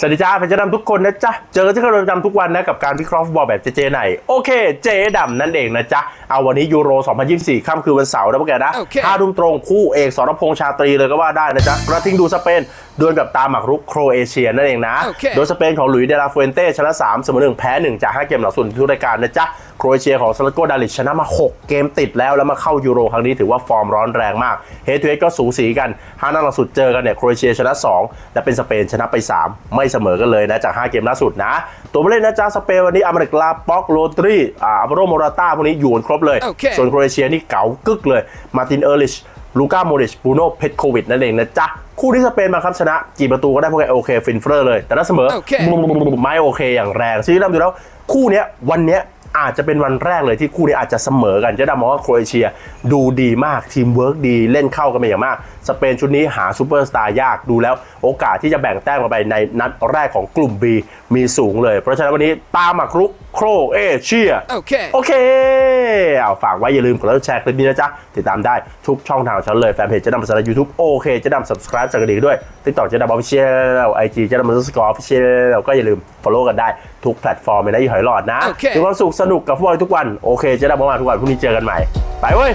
สวัสดีจ้าเป็นเจ๊ดำทุกคนนะจ๊ะ เจอกันที่เคารพประจำทุกวันนะกับการวิเคราะห์ฟุตบอลแบบเจเจไหน โอเค เจ๊ดำนั่นเองนะจ๊ะ เอาวันนี้ยูโร 2024 ค่ำคืนวันเสาร์นะพวกแกนะโอเคห้าทุ่มตรงคู่เอกสรพงษ์ชาตรีเลยก็ว่าได้นะจ๊ะ กระทิงดูสเปนดวลกับตามหมากรุกโครเอเชียนั่นเองนะโอเคโดยสเปนของหลุยส์เดลาฟูเอนเต้ชนะ 3 เสมอ1แพ้ 1 จาก 5 เกมหลังสุดทุกรายการนะจ๊ะโครเอเชียของซาลโกดาลิชชนะมา 6 เกมติดแล้ว แล้วมาเข้ายูโรครั้งนี้ถือว่าฟอร์มร้อนแรงมากเฮดทูเฮดก็สูสีกันห้านัดหลังสุดเจอกันเนี่ยโครเอเชียชนะ 2 และเป็นสเปนชนะไป 3 ไม่เสมอกันเลยนะจาก 5 เกมล่าสุดนะ ตัวผู้เล่นนะจ๊ะสเปนวันนี้อเมริกาป็อกโรตรีอ่าอัลวาโรโมราต้าพวกนี้อยู่กันครบเลยโอเคส่วนโครเอเชียนี่เก๋ากึกเลยมาตินเออร์ลิชลูก้าโมริชบูโน่เพชโควิดนั่นเองนะจ๊ะ คู่ที่สเปนมาครับชนะ กี่ประตูก็ได้พวกแกโอเค ฟินเฟอร์เลย แต่ถ้าเสมอโอเคไม่โอเคอย่างแรง ซึ่งดำดูแล้ว คู่เนี้ยวันเนี้ย อาจจะเป็นวันแรกเลยที่คู่นี้อาจจะเสมอกันเจะดำมองว่าโครเอเชียดูดีมากทีมเวิร์กดีเล่นเข้ากันเป็นอย่างมาก สเปนชุดนี้หาซูเปอร์สตาร์ยากดูแล้ว โอกาสที่จะแบ่งแต้มกันไปในนัดแรกของกลุ่ม B มีสูงเลย เพราะฉะนั้นวันนี้ตามมากรุก โครเอเชีย โอเค โอเค เอาฝากไว้อย่าลืมกดไลค์กดแชร์คลิปนี้นะจ๊ะ ติดตามได้ทุกช่องทางของฉันเลย แฟนเพจเจะดำภาษายูทูบโอเคเจะดำ subscribe สั่นกระดิ่งด้วยติ๊กต็อกเจะดำออฟฟิเชียลไอจีเจะดำมันสกอร์ออฟฟิเชียลก็อย่าลืม follow กันได้ทุกแพลตฟอร์มเลยนะยี่หอยหลอดนะโอเคมีความสุขสนุกกับฟุตบอลทุกวัน โอเคเจะดำมาทุกวันพรุ่งนี้เจอกันใหม่ ไปเว้ย